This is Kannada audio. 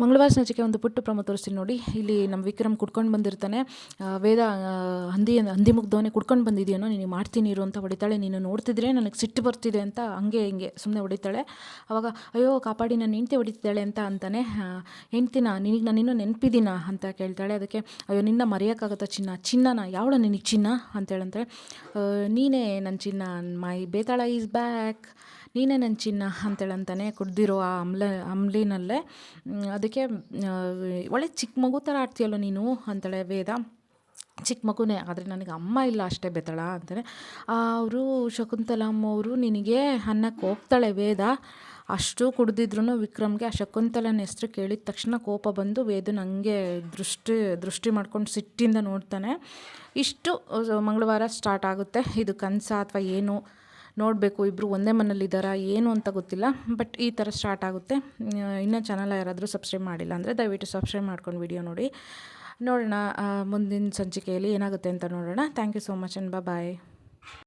ಮಂಗಳವಾರ ಸಂಚಿಕೆ ಒಂದು ಪುಟ್ಟ ಪ್ರಮ ತೋರಿಸ್ತೀನಿ ನೋಡಿ. ಇಲ್ಲಿ ನಮ್ಮ ವಿಕ್ರಮ್ ಕುಡ್ಕೊಂಡು ಬಂದಿರ್ತಾನೆ. ವೇದ ಹಂದಿ ಹಂದಿ ಮುಗ್ದವನೇ ಕುಡ್ಕೊಂಡು ಬಂದಿದೆಯೇನೋ, ನೀನು ಮಾಡ್ತೀನಿ ಇರು ಅಂತ ಹೊಡಿತಾಳೆ. ನೀನು ನೋಡ್ತಿದ್ರೆ ನನಗೆ ಸಿಟ್ಟು ಬರ್ತಿದೆ ಅಂತ ಹಂಗೆ ಹಿಂಗೆ ಸುಮ್ಮನೆ ಹೊಡಿತಾಳೆ. ಅವಾಗ, ಅಯ್ಯೋ, ಕಾಪಾಡಿ ನನ್ನ ಹೆಂಡತಿ ಹೊಡಿತಿದ್ದಾಳೆ ಅಂತ ಅಂತಾನೆ. ಹೆಂಡ್ತಿನ ನಿನಗೆ, ನಾನು ಇನ್ನೂ ನೆನಪಿದ್ದೀನ ಅಂತ ಕೇಳ್ತಾಳೆ. ಅದಕ್ಕೆ, ಅಯ್ಯೋ, ನಿನ್ನ ಮರೆಯೋಕ್ಕಾಗತ್ತಾ ಚಿನ್ನ? ಚಿನ್ನನ? ಯಾವಳ ನಿನಗೆ ಚಿನ್ನ? ಅಂತ ಹೇಳಂತಾರೆ ನೀನೇ ನನ್ನ ಚಿನ್ನ, ಮೈ ಬೇತಾಳ ಈಸ್ ಬ್ಯಾಕ್. ನೀನೇ ನನ್ನ ಚಿನ್ನ ಅಂತೇಳಂತಾನೆ ಕುಡ್ದಿರೋ ಆ ಅಮ್ಲ ಅಂಬ್ಲಿನಲ್ಲೇ ಅದಕ್ಕೆ ಒಳ್ಳೆ ಚಿಕ್ಕ ಮಗು ಥರ ಆಡ್ತೀಯಲ್ಲೋ ನೀನು ಅಂತಾಳೆ ವೇದ. ಚಿಕ್ಕ ಮಗುನೇ, ಆದರೆ ನನಗೆ ಅಮ್ಮ ಇಲ್ಲ ಅಷ್ಟೇ ಬೆತ್ತಳ ಅಂತಾನೆ ಅವರು ಶಕುಂತಲಮ್ಮ ಅವರು ನಿನಗೆ ಅನ್ನಕ್ಕೆ ಹೋಗ್ತಾಳೆ ವೇದ. ಅಷ್ಟು ಕುಡ್ದಿದ್ರು ವಿಕ್ರಮ್ಗೆ ಆ ಶಕುಂತಲನ ಹೆಸರು ಕೇಳಿದ ತಕ್ಷಣ ಕೋಪ ಬಂದು ವೇದ ನನಗೆ ದೃಷ್ಟಿ ದೃಷ್ಟಿ ಮಾಡ್ಕೊಂಡು ಸಿಟ್ಟಿಂದ ನೋಡ್ತಾನೆ. ಇಷ್ಟು ಮಂಗಳವಾರ ಸ್ಟಾರ್ಟ್ ಆಗುತ್ತೆ. ಇದು ಕನಸ ಅಥವಾ ಏನು? ನೋಡಬೇಕು ಇಬ್ಬರು ಒಂದೇ ಮನೇಲಿದ್ದಾರಾ ಏನು ಅಂತ ಗೊತ್ತಿಲ್ಲ. ಬಟ್ ಈ ಥರ ಸ್ಟಾರ್ಟ್ ಆಗುತ್ತೆ. ಇನ್ನೂ ಚಾನಲ್ ಯಾರಾದರೂ ಸಬ್ಸ್ಕ್ರೈಬ್ ಮಾಡಿಲ್ಲ ಅಂದರೆ ದಯವಿಟ್ಟು ಸಬ್ಸ್ಕ್ರೈಬ್ ಮಾಡ್ಕೊಂಡು ವಿಡಿಯೋ ನೋಡಿ. ನೋಡೋಣ ಮುಂದಿನ ಸಂಚಿಕೆಯಲ್ಲಿ ಏನಾಗುತ್ತೆ ಅಂತ ನೋಡೋಣ. Thank you so much and bye